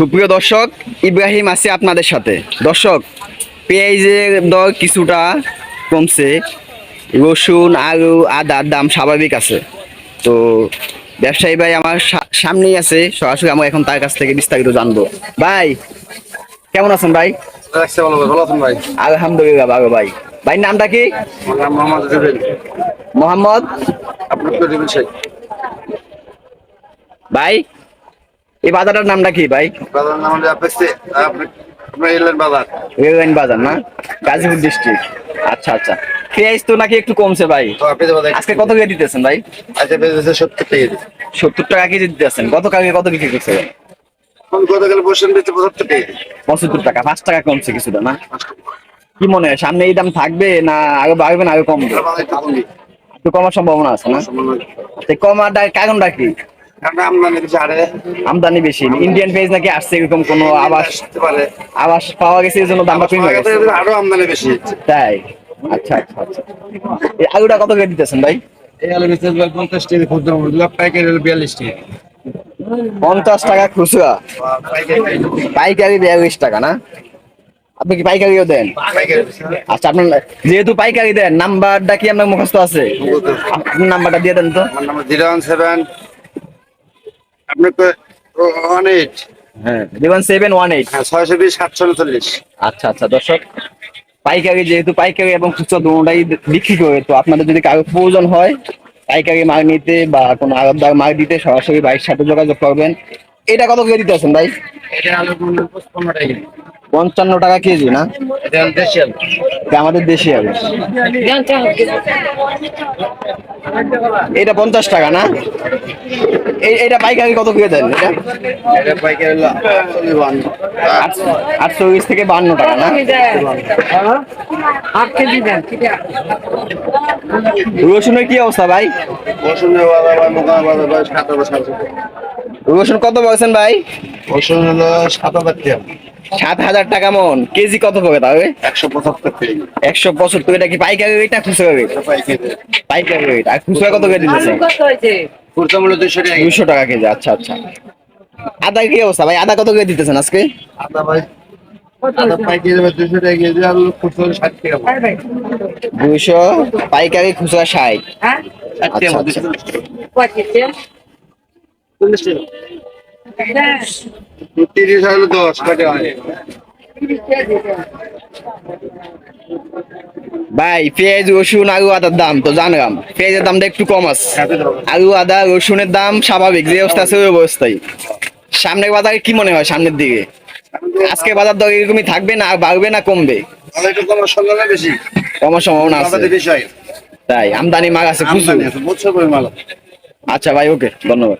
সুপ্রিয় দর্শক ইব্রাহিম আছে আপনাদের সাথে। দর্শক পেঁয়াজের দর কিছুটা কমছে। রসুন আলু আদার দাম স্বাভাবিক আছে। তো ব্যবসায়ী ভাই আমার সামনেই আছে সরাসরি আমরা এখন তার কাছ থেকে বিস্তারিত জানব। ভাই কেমন আছেন ভাই? ভালো ভাই আছেন ভাই। আলহামদুলিল্লাহ ভালো ভাই। ভাই নামটা কি? নাম মোহাম্মদ জুবেল মোহাম্মদ? আপনার তো শেখ। ভাই এই বাজারটার নামটা কি ভাই? বাজার নাম হলে বাজার। রেললাইন বাজার না? গাজীপুর ডিস্ট্রিক্ট আচ্ছা আচ্ছা। পেঁয়াজ তো নাকি একটু কমছে ভাই। আজকে কত দিতেছেন ভাই? সত্তর টাকা কেজি সত্তর টাকা কেজি দিতেছেন। গতকালকে কত গতকাল বসেন পঁচাত্তর টাকা পঁচাত্তর টাকা পাঁচ টাকা কমছে কিছুটা না? কি মনে হয় সামনে এই দাম থাকবে না আগে বাড়বে না আগে কমবে? একটু কমার সম্ভাবনা আছে না? কমার কারণটা কি? আমদানি বেশি আরে আমদানি বেশি ইন্ডিয়ান পেজ নাকি আসছে এরকম কোনো আবাস আবাস পাওয়া গেছে এই জন্য দামটা কমে গেছে। আরও আমদানি বেশি তাই? আচ্ছা আচ্ছা আচ্ছা। এই আলুটা কত করে দিতেছেন ভাই? এই আলু বেচে ভাই পঞ্চাশ টাকা খুচরা মূল্য পাইকারি হলো বিয়াল্লিশ টাকা পঞ্চাশ টাকা খুচরা। পাইকারি বিয়াল্লিশ টাকা না? আপনি কি পাইকারিও দেন? আচ্ছা আপনার যেহেতু পাইকারি দেন নাম্বারটা কি আপনার মুখস্থ আছে। আপনার নাম্বারটা দিয়ে দেন তো। আমার নাম্বার জিরো ওয়ান সেভেন আপনার ওয়ান এইট হ্যাঁ দেবেন সেভেন ওয়ান এইট হ্যাঁ ছয়শো বিশ সাতশো উনচল্লিশ আচ্ছা আচ্ছা দর্শক পাইকারি যেহেতু পাইকারি এবং খুচরা দুটাই বিক্রি করে তো আপনাদের যদি কারও প্রয়োজন হয় পাইকারি মাল নিতে বা কোনো আরবদার মাল দিতে সরাসরি বাইরের সাথে যোগাযোগ করবেন। এটা কত করে দিতে আছেন ভাই পঞ্চান্ন টাকা কেজি না? আমাদের দেশি আলু। এটা পঞ্চাশ টাকা না? এটা পাইকারি কত করে দেন? এটা? এটা পাইকারি। আটশো- থেকে বান্ন টাকা না? রসুনের কি অবস্থা ভাই? রসুনের। রসুন কত বলছেন ভাই? রসুন হলো সাত হাজার টাকা। সাত হাজার টাকা মন। কেজি কত করে তাহলে? একশো পঁচাত্তর একশো পঁচাত্তর। এটা কি পাইকারি রেট না খুচরা রেট পাইকারি পাইকারি রেট আর খুচরা কত কেজি দিতেছে? খুচরা মূল্য দুইশো টাকা। দুশো টাকা কেজি আচ্ছা আচ্ছা। আদা কি অবস্থা ভাই? আদা কত করে দিতেছেন আজকে? আদা ভাই পাইকারি দুইশো দুইশো পাইকারি খুচরা ষাট। টাকা আচ্ছা, দুইশো তিরিশ হলো দশ হয়? ভাই পেঁয়াজ রসুন আলু আদার দাম তো জানলাম। পেঁয়াজের দামটা একটু কম আছে। আলু আদা রসুনের দাম স্বাভাবিক যে অবস্থা আছে ওই অবস্থায় সামনের বাজারে কি মনে হয় সামনের দিকে? আজকে বাজার দর এরকমই থাকবে না বাড়বে না কমবে? কমার সম্ভাবনা বেশি। কমার সম্ভাবনা আছে। তাই আমদানি মাল আছে। আচ্ছা ভাই ওকে ধন্যবাদ।